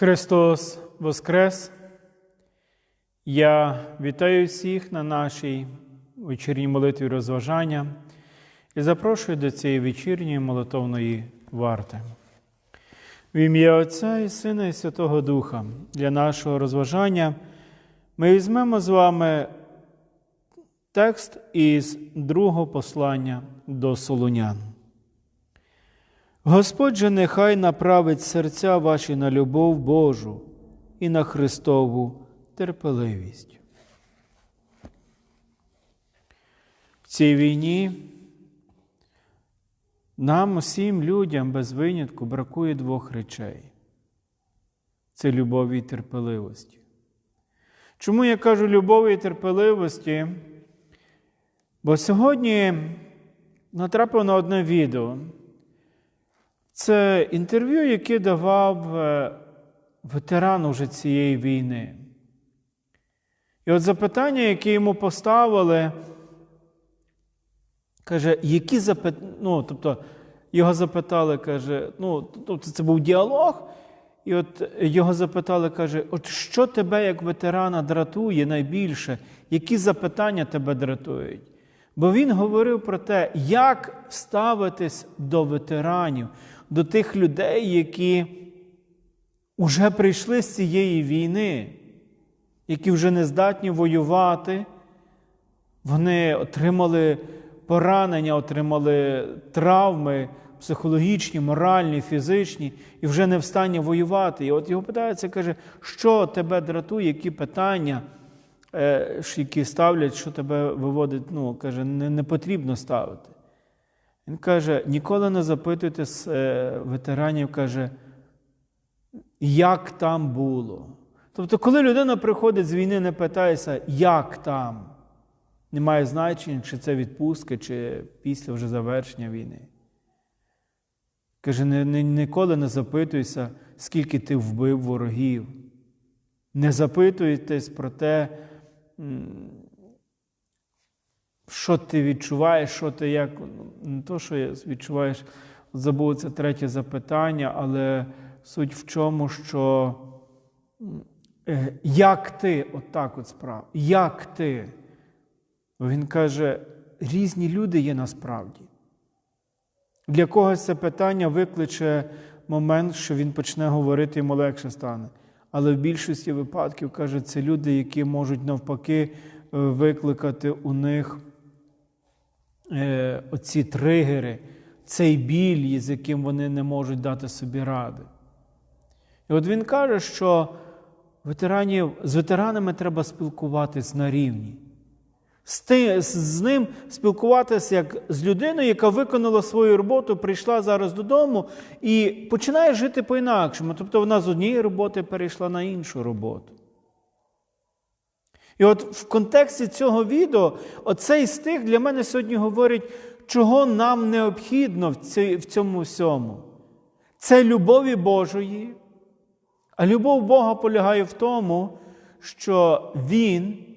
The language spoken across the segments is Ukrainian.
Христос Воскрес! Я вітаю всіх на нашій вечірній молитві розважання і запрошую до цієї вечірньої молитовної варти. В ім'я Отця і Сина і Святого Духа для нашого розважання ми візьмемо з вами текст із другого послання до Солунян. Господь же нехай направить серця ваші на любов Божу і на Христову терпеливість. В цій війні нам, усім людям без винятку, бракує двох речей: це любові і терпеливості. Чому я кажу любові і терпеливості? Бо сьогодні натрапив на одне відео. Це інтерв'ю, яке давав е, ветеран уже цієї війни. І от запитання, яке йому поставили, каже, які запитання, ну, тобто його запитали, каже, ну, тобто це був діалог, і от його запитали, каже, от що тебе як ветерана дратує найбільше, які запитання тебе дратують? Бо він говорив про те, як ставитись до ветеранів, до тих людей, які вже прийшли з цієї війни, які вже не здатні воювати, вони отримали поранення, отримали травми психологічні, моральні, фізичні, і вже не в стані воювати. І от його питається, каже, що тебе дратує, які питання, які ставлять, що тебе виводить, ну, каже, не, не потрібно ставити. Він каже: ніколи не запитуйте з е, ветеранів, каже, як там було. Тобто, коли людина приходить з війни, не питається, як там. Немає значення, чи це відпустка, чи після вже завершення війни. Каже, ніколи не запитуйся, скільки ти вбив ворогів. Не запитуйтесь про те, що ти відчуваєш, що ти як. Не то, що відчуваєш, забув це третє запитання, але суть в чому, що е, як ти отак от справ, як ти? Він каже, різні люди є насправді. Для когось це питання викличе момент, що він почне говорити, йому легше стане. Але в більшості випадків, каже, це люди, які можуть навпаки викликати у них е, оці тригери, цей біль, з яким вони не можуть дати собі ради. І от він каже, що ветеранів, з ветеранами треба спілкуватись на рівні. З, ним спілкуватися як з людиною, яка виконала свою роботу, прийшла зараз додому і починає жити по-інакшому. Тобто вона з однієї роботи перейшла на іншу роботу. І от в контексті цього відео, оцей стих для мене сьогодні говорить, чого нам необхідно в цьому всьому. Це любові Божої. А любов Бога полягає в тому, що Він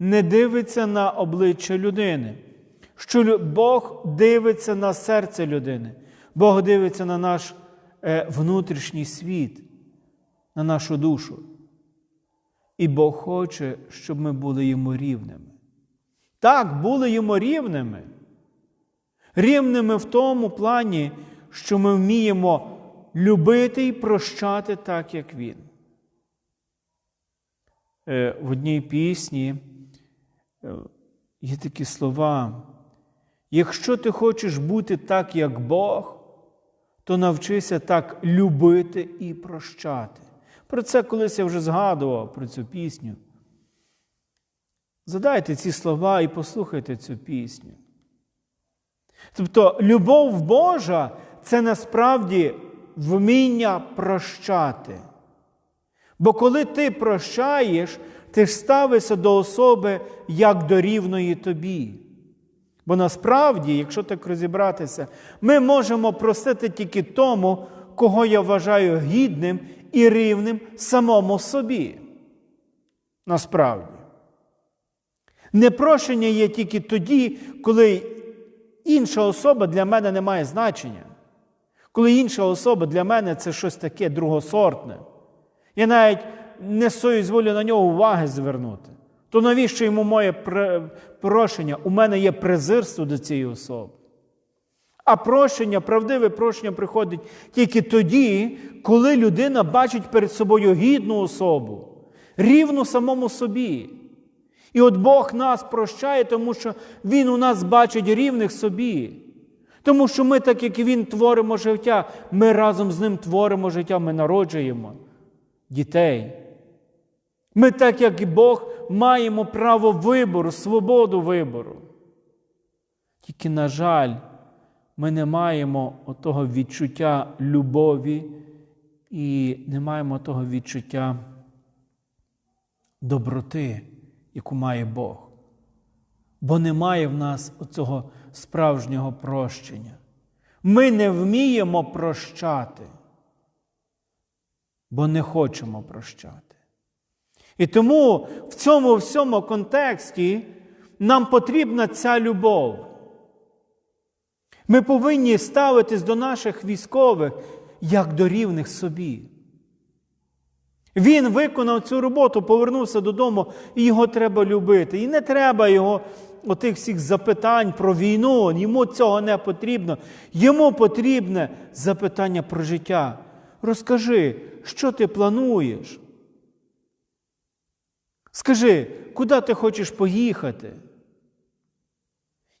не дивиться на обличчя людини, що Бог дивиться на серце людини, Бог дивиться на наш е, внутрішній світ, на нашу душу. І Бог хоче, щоб ми були йому рівними. Так, були йому рівними. Рівними в тому плані, що ми вміємо любити і прощати так, як Він. Е, в одній пісні є такі слова. Якщо ти хочеш бути так, як Бог, то навчися так любити і прощати. Про це колись я вже згадував про цю пісню. Задайте ці слова і послухайте цю пісню. Тобто, любов Божа це насправді вміння прощати. Бо коли ти прощаєш, ти ж ставишся до особи як до рівної тобі. Бо насправді, якщо так розібратися, ми можемо просити тільки тому, кого я вважаю гідним і рівним самому собі. Насправді. Непрощення є тільки тоді, коли інша особа для мене не має значення. Коли інша особа для мене це щось таке другосортне. Я навіть не соізволю на нього уваги звернути. То навіщо йому моє прощення? У мене є презирство до цієї особи. А прощення, правдиве прощення приходить тільки тоді, коли людина бачить перед собою гідну особу, рівну самому собі. І от Бог нас прощає, тому що Він у нас бачить рівних собі. Тому що ми, так як і Він творимо життя, ми разом з ним творимо життя, ми народжуємо дітей. Ми, так як і Бог, маємо право вибору, свободу вибору. Тільки, на жаль, ми не маємо того відчуття любові і не маємо того відчуття доброти, яку має Бог. Бо немає в нас оцього справжнього прощення. Ми не вміємо прощати, бо не хочемо прощати. І тому в цьому всьому контексті нам потрібна ця любов. Ми повинні ставитись до наших військових як до рівних собі. Він виконав цю роботу, повернувся додому, і його треба любити. І не треба його отих всіх запитань про війну. Йому цього не потрібно. Йому потрібне запитання про життя. Розкажи, що ти плануєш? Скажи, куди ти хочеш поїхати?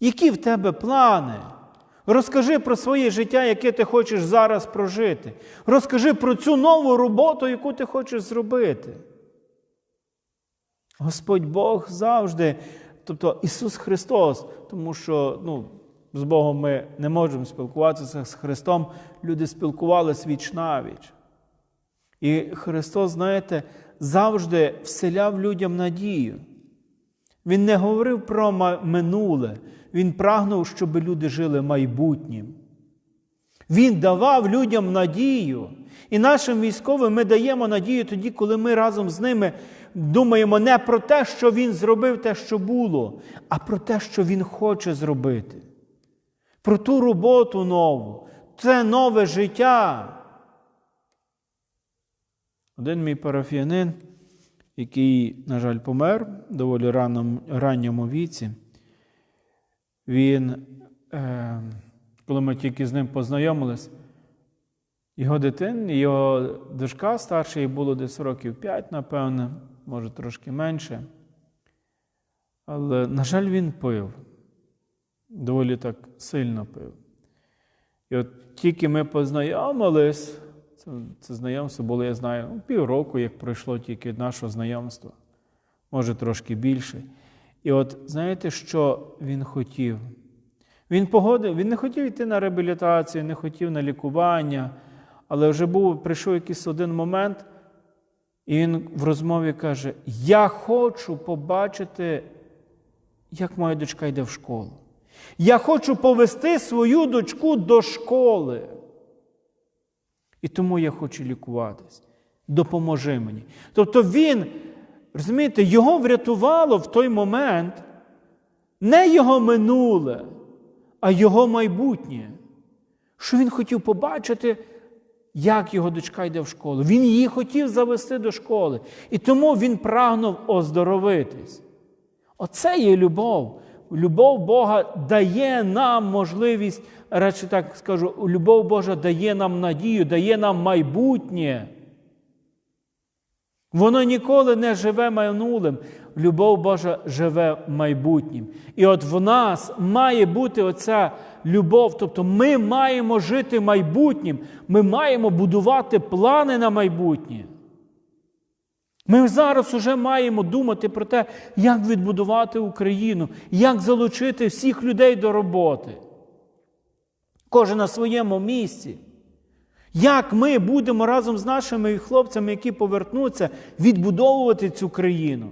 Які в тебе плани? Розкажи про своє життя, яке ти хочеш зараз прожити. Розкажи про цю нову роботу, яку ти хочеш зробити. Господь Бог завжди, тобто Ісус Христос, тому що ну, з Богом ми не можемо спілкуватися з Христом, люди спілкувалися віч навіч. І Христос, знаєте, завжди вселяв людям надію. Він не говорив про минуле, він прагнув, щоб люди жили майбутнім. Він давав людям надію. І нашим військовим ми даємо надію тоді, коли ми разом з ними думаємо не про те, що він зробив те, що було, а про те, що він хоче зробити. Про ту роботу нову, це нове життя. Один мій парафіянин, який, на жаль, помер доволі ранному, ранньому віці, він, е, коли ми тільки з ним познайомились, його дитин, його дочка старша, їй було десь років 5, напевне, може трошки менше. Але, на жаль, він пив, доволі так сильно пив. І от тільки ми познайомились, це, це знайомство було, я знаю, ну, півроку, як пройшло тільки нашого знайомства, може трошки більше. І от знаєте, що він хотів? Він погодив, він не хотів йти на реабілітацію, не хотів на лікування, але вже був, прийшов якийсь один момент, і він в розмові каже: Я хочу побачити, як моя дочка йде в школу. Я хочу повести свою дочку до школи. І тому я хочу лікуватись. Допоможи мені. Тобто він, розумієте, його врятувало в той момент не його минуле, а його майбутнє. Що він хотів побачити, як його дочка йде в школу. Він її хотів завести до школи. І тому він прагнув оздоровитись. Оце є любов. Любов Бога дає нам можливість, радше так скажу, любов Божа дає нам надію, дає нам майбутнє. Воно ніколи не живе минулим. Любов Божа живе майбутнім. І от в нас має бути оця любов. Тобто ми маємо жити майбутнім, ми маємо будувати плани на майбутнє. Ми зараз уже маємо думати про те, як відбудувати Україну, як залучити всіх людей до роботи. Кожен на своєму місці. Як ми будемо разом з нашими хлопцями, які повернуться, відбудовувати цю країну?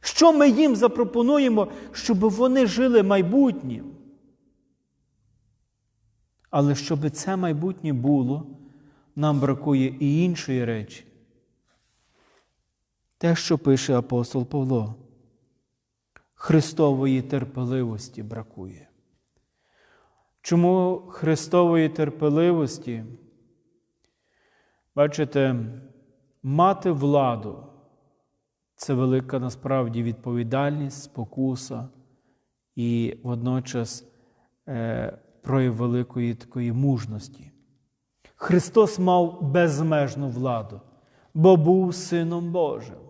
Що ми їм запропонуємо, щоб вони жили майбутнім? Але щоб це майбутнє було, нам бракує і іншої речі. Те, що пише апостол Павло, Христової терпеливості бракує. Чому Христової терпеливості? Бачите, мати владу це велика насправді відповідальність, спокуса і водночас е, прояв великої такої мужності. Христос мав безмежну владу, бо був Сином Божим.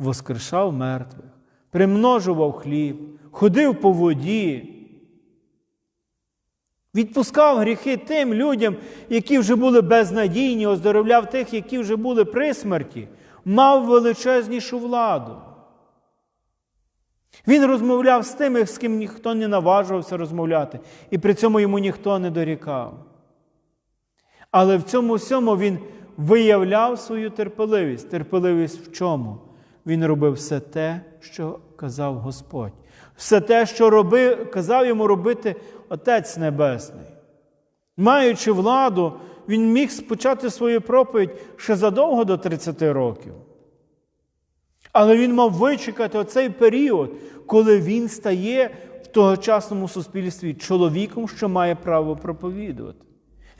Воскрешав мертвих, примножував хліб, ходив по воді, відпускав гріхи тим людям, які вже були безнадійні, оздоровляв тих, які вже були при смерті, мав величезнішу владу. Він розмовляв з тими, з ким ніхто не наважувався розмовляти, і при цьому йому ніхто не дорікав. Але в цьому всьому він виявляв свою терпеливість. Терпеливість в чому? Він робив все те, що казав Господь. Все те, що робив, казав йому робити Отець Небесний. Маючи владу, він міг спочати свою проповідь ще задовго до 30 років. Але він мав вичекати оцей період, коли він стає в тогочасному суспільстві чоловіком, що має право проповідувати.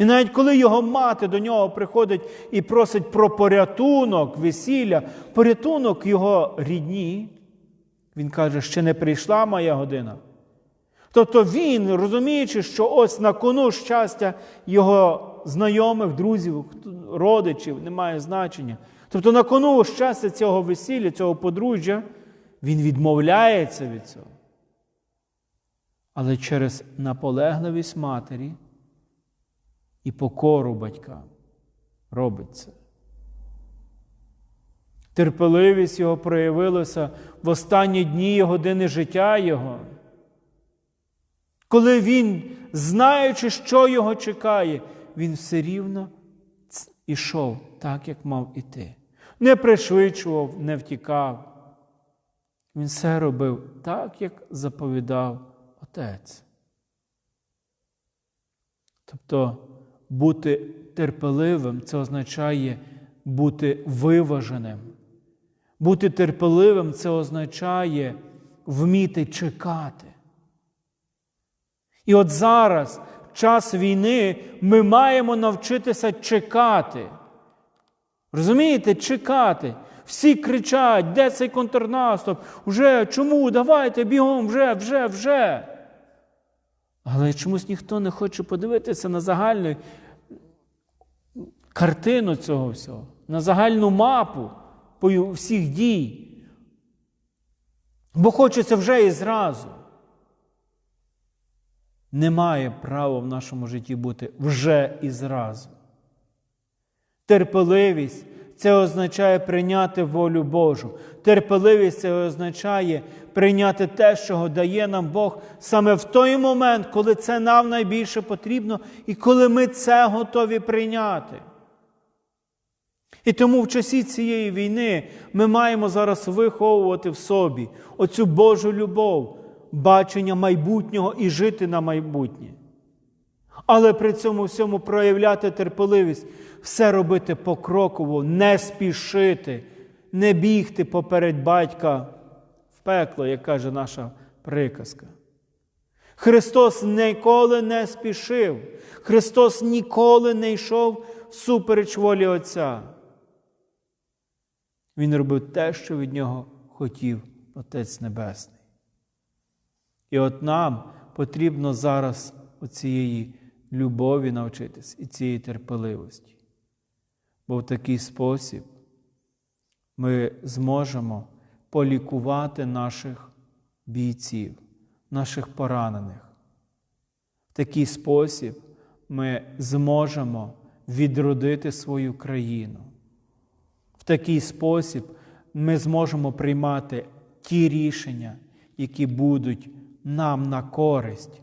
І навіть коли його мати до нього приходить і просить про порятунок, весілля, порятунок його рідні, він каже, ще не прийшла моя година. Тобто він, розуміючи, що ось на кону щастя його знайомих, друзів, родичів, немає значення. Тобто на кону щастя цього весілля, цього подружжя, він відмовляється від цього. Але через наполегливість матері і покору батькам робить це. Терпеливість його проявилася в останні дні і години життя Його. Коли він, знаючи, що його чекає, він все рівно ішов так, як мав іти. Не пришвидшував, не втікав. Він все робив так, як заповідав Отець. Тобто бути терпеливим це означає бути виваженим. Бути терпеливим це означає вміти чекати. І от зараз, в час війни, ми маємо навчитися чекати. Розумієте, чекати. Всі кричать, де цей контрнаступ? Вже чому? Давайте бігом, вже, вже, вже. Але чомусь ніхто не хоче подивитися на загальну картину цього всього, на загальну мапу всіх дій. Бо хочеться вже і зразу. Немає права в нашому житті бути вже і зразу. Терпеливість це означає прийняти волю Божу. Терпеливість це означає прийняти те, що дає нам Бог саме в той момент, коли це нам найбільше потрібно, і коли ми це готові прийняти. І тому в часі цієї війни ми маємо зараз виховувати в собі оцю Божу любов, бачення майбутнього і жити на майбутнє. Але при цьому всьому проявляти терпеливість, все робити покроково, не спішити, не бігти поперед батька в пекло, як каже наша приказка. Христос ніколи не спішив, Христос ніколи не йшов всупереч волі Отця. Він робив те, що від нього хотів Отець Небесний. І от нам потрібно зараз оцієї любові навчитись і цієї терпеливості. Бо в такий спосіб ми зможемо полікувати наших бійців, наших поранених. В такий спосіб ми зможемо відродити свою країну. Такий спосіб ми зможемо приймати ті рішення, які будуть нам на користь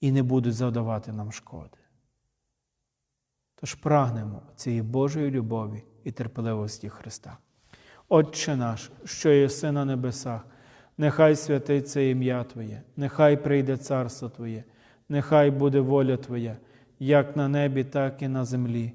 і не будуть завдавати нам шкоди. Тож прагнемо цієї Божої любові і терпеливості Христа. Отче наш, що єси на небесах, нехай святиться ім'я Твоє, нехай прийде царство Твоє, нехай буде воля Твоя, як на небі, так і на землі.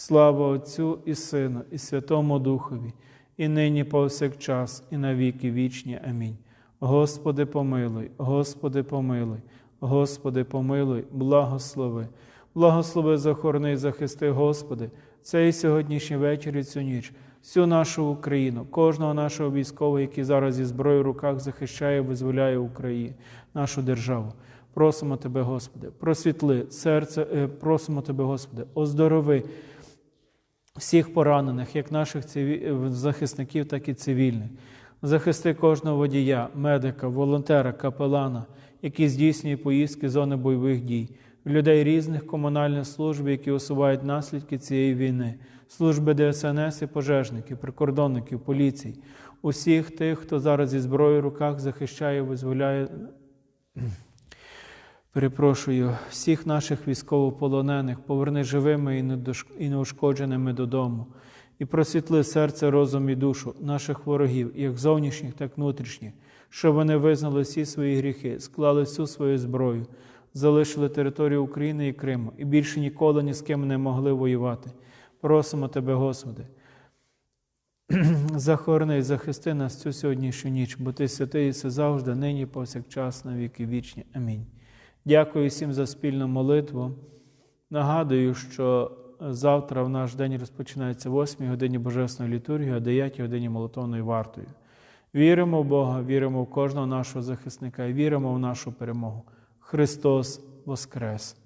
Слава Отцю і Сину, і Святому Духові, і нині повсякчас, і на віки вічні. Амінь. Господи, помилуй, Господи, помилуй, Господи, помилуй, благослови. Благослови, захорони захисти, Господи, цей сьогоднішній вечір і цю ніч, всю нашу Україну, кожного нашого військового, який зараз зі зброєю в руках захищає, визволяє Україну, нашу державу. Просимо Тебе, Господи, просвітли серце, е, просимо Тебе, Господи, оздорови всіх поранених, як наших е, захисників, так і цивільних. Захисти кожного водія, медика, волонтера, капелана, які здійснює поїздки зони бойових дій, людей різних комунальних служб, які усувають наслідки цієї війни, служби ДСНС і пожежників, прикордонників, поліцій, усіх тих, хто зараз зі зброєю в руках захищає, визволяє Перепрошую всіх наших військовополонених, поверни живими і неушкодженими додому, і просвітли серце, розум і душу наших ворогів, як зовнішніх, так і внутрішніх, щоб вони визнали всі свої гріхи, склали всю свою зброю, залишили територію України і Криму і більше ніколи ні з ким не могли воювати. Просимо Тебе, Господи. Захорони і захисти нас цю сьогоднішню ніч, бо Ти святий і все завжди, нині, повсякчас, на віки вічні. Амінь. Дякую всім за спільну молитву. Нагадую, що завтра в наш день розпочинається 8 годині Божественної літургії, а 9 годині молитовною вартою. Віримо в Бога, віримо в кожного нашого захисника віримо в нашу перемогу. Христос Воскрес!